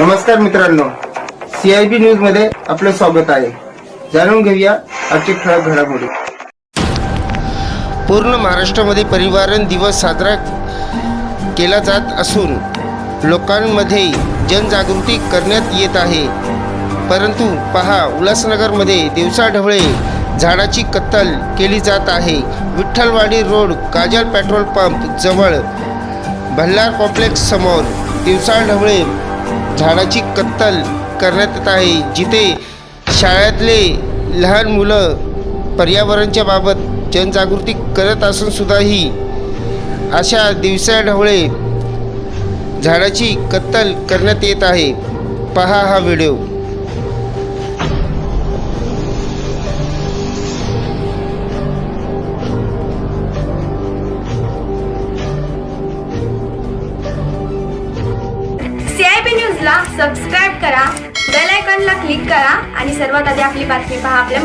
नमस्कार मित्रांनो सीआयबी न्यूजमध्ये आपलं स्वागत आहे. जाणून घेऊया आजची ठळक घडामोडी. पूर्ण महाराष्ट्रामध्ये परिवारन दिवस साजरा केला जात असून लोकांमध्ये जनजागृती करण्यात येत आहे. परंतु पहा उल्हासनगरमध्ये दिवसाढवळे झाडाची कत्तल केली जात आहे. Vitthalwadi road Kajal petrol pump जवळ. भल्लार कॉम्प्लेक्स समोर दिवसाढवळे झाडाची कत्तल करण्यात येत आहे जिथे शाळेतले लहान मुलं पर्यावरणच्या बाबत जनजागृती करत असून सुद्धाही अशा दिवसाढवळे झाडाची कत्तल करण्यात येत आहे. पहा हा व्हिडिओ. सीआयबी न्यूजला सबस्क्राईब करा बेल आयकॉनला क्लिक करा आणि सर्वात आधी आपली बातमी पहा आपल्या